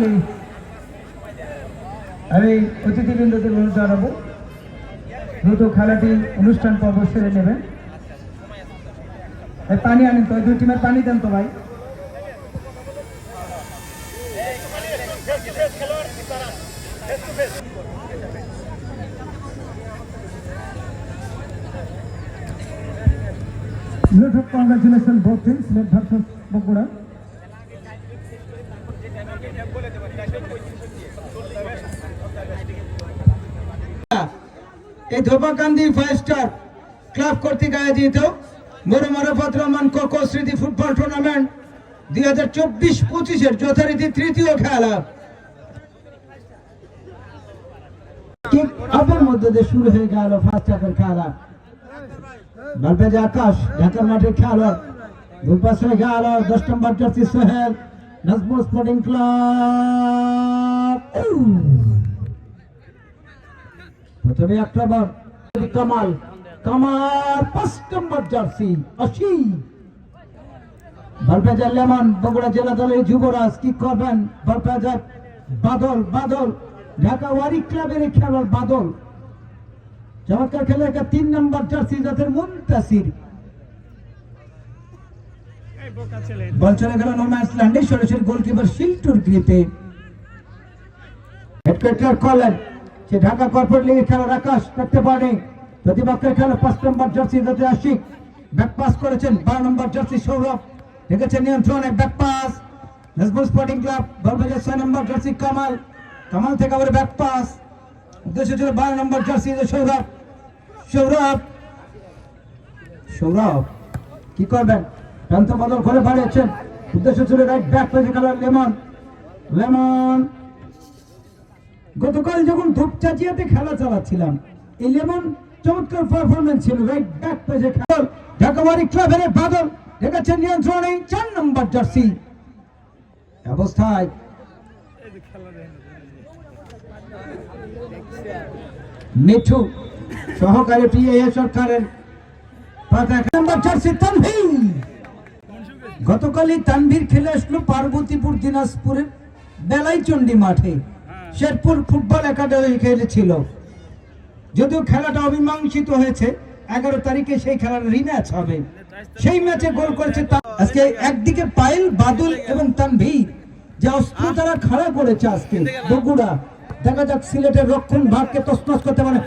করতালি আমি অতিথিবৃন্দদের অনুরোধ জানাব দ্রুত খেলাটি অনুষ্ঠান পর্ব সেরে নেবেন। পানি আনেন তো দুই টিমের পানি দেন তো ভাই। Lot of congratulations both teams, Silet এই ধোপাকান্দি ফাইভ স্টার ক্লাব কর্তৃক আয়োজিত মরু মারফত রহমান কোকো স্মৃতি ফুটবল টুর্নামেন্ট দুই হাজার চব্বিশ পঁচিশের যথারীতি তৃতীয় খেলা। কিক মধ্যে দিয়ে শুরু হয়ে গেল ফার্স্ট হাফের খেলা। বালপেজ আকাশ, ঢাকার মাঠে খেলোয়াড়। দুই পাশে গেল দশ number jersey Sohel, Nazmul sporting club. প্রথমে আক্রমণ কামাল। কামাল, পাঁচ নম্বর জার্সি আশি বালপেজার লেমন, বগুড়া জেলা দলের যুবরাজ কি করবেন? বালপেজার বাদল বাদল। ঢাকা ওয়ারি ক্লাবের খেলোয়াড় বাদল। চমৎকার খেলে একটা তিন নম্বর জার্সি যাদের মুন্তাসির। বল চলে গেল নোম্যান্স ল্যান্ডে সরাসরি গোলকিপার শিল্টুর গ্রিপে হেডকোয়ার্টার কলেন সে ঢাকা কর্পোরেট লিগে খেলার আকাশ করতে পারেনি প্রতিপক্ষের খেলা পাঁচ নম্বর জার্সি যাতে আশিক। ব্যাক পাস করেছেন বারো নম্বর জার্সি সৌরভ। রেখেছে নিয়ন্ত্রণে back pass. Nazmul sporting club বলবেজে ছয় নম্বর জার্সি কামাল। কামাল থেকে আবার ব্যাক পাস। উদ্দেশ্য ছিল বারো নম্বর জার্সি সৌরভ। সৌরভ। সৌরভ, কি করবেন? প্রান্ত বদল করে বাড়িয়েছেন। উদ্দেশ্য ছিল রাইট ব্যাক পেজে খেলার লেমন। লেমন। গতকাল যখন ধূপ চাচিয়াতে খেলা চালাচ্ছিলাম এই লেমন চমৎকার পারফরমেন্স ছিল রাইট ব্যাক পেজে ঢাকাবাড়ি ক্লাবের বাদল চার নম্বর জার্সি অবস্থায় মিঠু সহকারী টিএ সরকারের গতকালই তানভীর খেলে আসলো পার্বতীপুর দিনাজপুরের বেলাইচন্ডী মাঠে। শেরপুর ফুটবল একাডেমি খেলেছিল। যদিও খেলাটা অমীমাংসিত হয়েছে, এগারো তারিখে সেই খেলার রিম্যাচ হবে। সেই ম্যাচে গোল করেছে আজকে একদিকে পায়েল, বাদল এবং তানভীর, যে অস্ত্র তারা খাড়া করেছে আজকে বগুড়া। দেখা যাক সিলেটের রক্ষণ ভাগকে তসনস করতে পারে।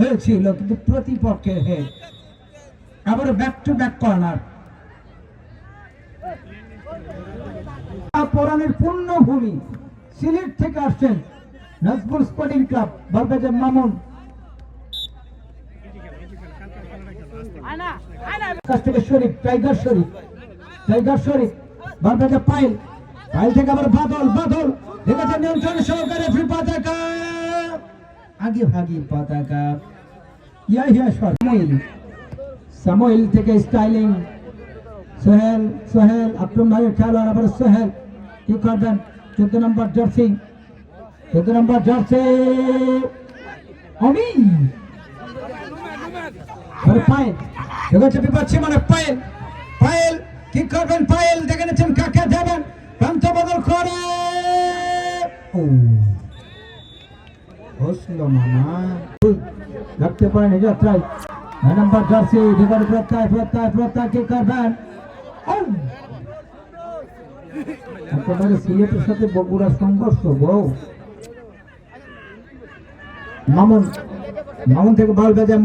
হয়েছিল, কিন্তু প্রতিপক্ষের হেড আবার ব্যাক টু ব্যাক কর্নার পরাণের পূর্ণভূমি সিলেট থেকে আসছেন নাজপুর স্পোর্টিং ক্লাব বলবেজের মামুন। শরীফ, টাইগার শরীফ টাইগার শরীফ পাইল পাইল থেকে আবার বাদল বাদল। দেখেছেন নিয়ন্ত্রণ সহকারে পতাকা। আগে ভাগি পতাকা। থেকে স্টাইলিং। সোহেল সোহেল আকরম ভাইয়ের খেলোয়াড় আবার সোহেল। কি করবেন। চোদ্দ নম্বর জার্সি। চোদ্দ নম্বর জার্সি। অমি আরে পায়েল। দেখেছে বিপক্ষে মানে পায়েল। পায়েল, কি করবেন পায়েল? দেখে নিচ্ছেন কাকে যাবেন। প্রান্ত বদল করে। ও। হসল মামা। যাত্রায়। নয় নম্বর জার্সি, ঢেকার প্রত্যায় প্রত্যায় প্রত্যায় কি করবেন! সিলেটের সাথে সংঘর্ষ মামুন থেকে বল বেজে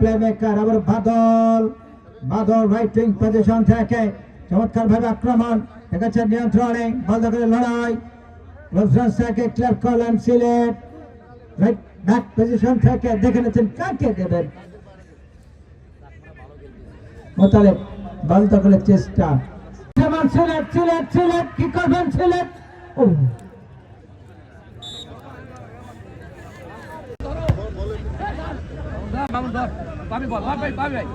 প্লে মেকার আবার বাদল। বাদল পজিশন থেকে চমৎকার ভাবে আক্রমণ দেখাচ্ছে নিয়ন্ত্রণে, বল দখলে লড়াই। রোজরাজ থেকে ক্লিয়ার করলেন সিলেট রাইট ব্যাক পজিশন থেকে দেখে নিচ্ছেন কাকে দেবেন। মোতালেব, বল দখলের চেষ্টা। যেমন সিলেট সিলেট সিলেট কি করবেন সিলেট ও পাবি বল পাবি পাবি ভাই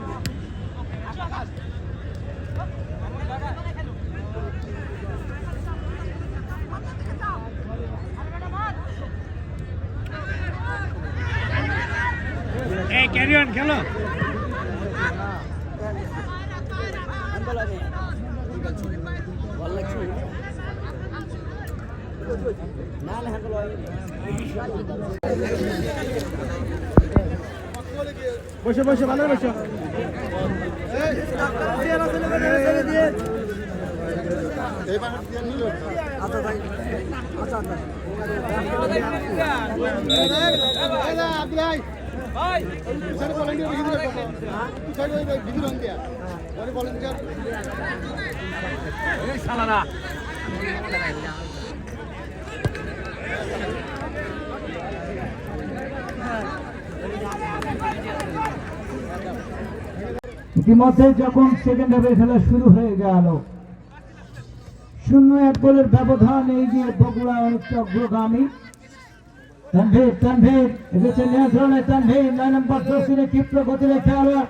ক্যারি অন খেলো বসে বসে ভালো বসে। শালারা ইতিমধ্যে যখন সেকেন্ড হাফের খেলা শুরু হয়ে গেল, শূন্য এক গোলের ব্যবধান এগিয়ে বগুড়া অনেকটা অগ্রগামী তানভীর তানভীর এসেছে নিয়ন্ত্রণে, তানভীর, নয় নম্বর দর্শনে ক্ষিপ্র গতিতে খেলোয়াড়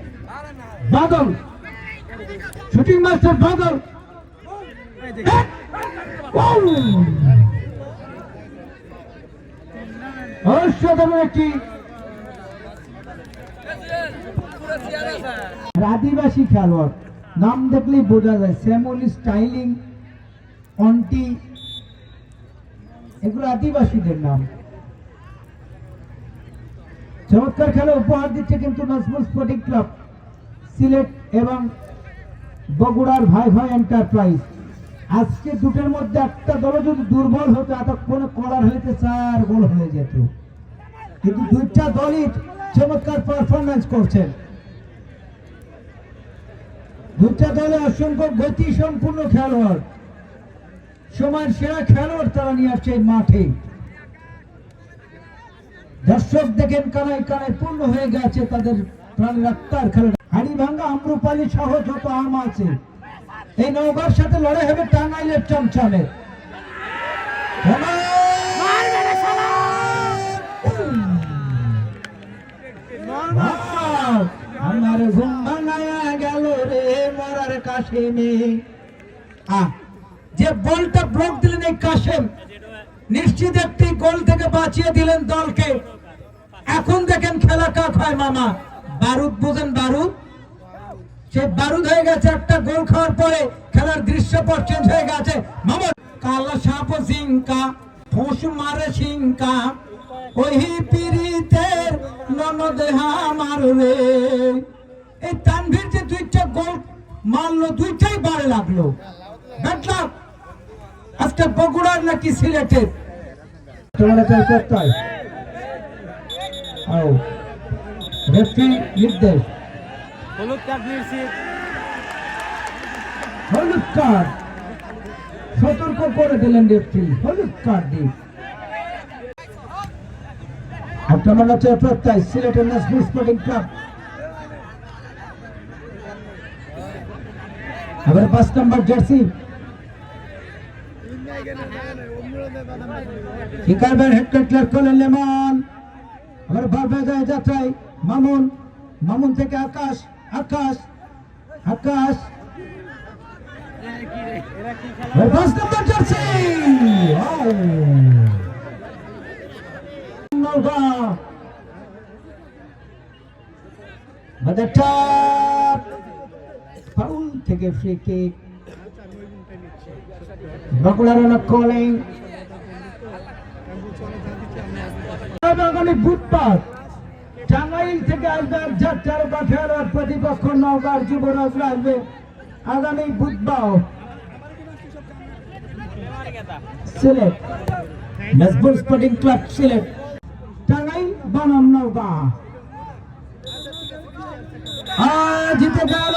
বাদল। শুটিং মাস্টার বাদল! অসাধারণ একটি আদিবাসী খেলোয়াড়। নাম দেখলেই বোঝা যায়, শ্যামলি স্টাইলিং, অন্টি, এগুলো আদিবাসীদের নাম। চমৎকার খেলা উপহার দিচ্ছে কিন্তু নাজমুল স্পোর্টিং ক্লাব। সিলেট এবং বগুড়ার ভাই ভাই এন্টারপ্রাইজ আজকে দুটোর মধ্যে একটা দল যদি দুর্বল হতো, এতক্ষণে কলার হইতে চার গোল হয়ে যেত। কিন্তু দুইটা দলই চমৎকার পারফরমেন্স করছেন। দুটা দলে অসংখ্য গতি সম্পূর্ণ খেলোয়াড়। সময়ের সেরা খেলোয়াড় তারা নিয়ে আসছে মাঠে। দর্শক দেখেন কানায় কানায় পূর্ণ হয়ে গেছে তাদের প্রাণের আত্মার সহ যত আম আছে এই নৌকার সাথে লড়াই হবে টাঙ্গাইলের চমচমের আমার ঘুম গেল রে মরার আহ, যে বলটা ব্লক দিলেন এই কাশেম নিশ্চিত একটি গোল থেকে বাঁচিয়ে দিলেন দলকে। এখন দেখেন খেলা কাক হয় মামা। বারুদ বোঝেন বারুদ? সে বারুদ হয়ে গেছে, একটা গোল খাওয়ার পরে খেলার দৃশ্যপট চেঞ্জ হয়ে গেছে। মামা, কালা সাপ সিংকা ফোঁস মারে সিংকা ওহি পিরিতের ননদে আমার রে। এই তানভীর যে দুইটা গোল মারলো, দুইটাই বারে লাগল। ব্যাটলাক আজকে বগুড়ার নাকি সিলেটের? তোমার করতে হয় রেফারি নির্দেশ হলুদ কার্ড নিয়েছি। হলুদ কার্ড সতর্ক করে দিলেন রেফারি হলুদ কার্ড দিয়ে আক্রমণ হচ্ছে প্রত্যয় সিলেটের নাজমুল স্পোর্টিং ক্লাব আবার পাঁচ নম্বর জার্সি শিকারবেন হেড ক্লার্ক করলেন লেমন আবার বারবে যায় যাত্রায়। মামুন মামুন থেকে আকাশ আকাশ আকাশ। থেকে ফ্রি কিক বাঁকুড়ার কলিং আগামী বুধবার টাঙ্গাইল থেকে আসবে যাত্রার আর প্রতিপক্ষ নওগাঁর যুবরাজরা আসবে আগামী বুধবার সিলেট নাজবুল স্পোর্টিং ক্লাব সিলেট, টাঙ্গাইল, বনাম আজ জিতে গেল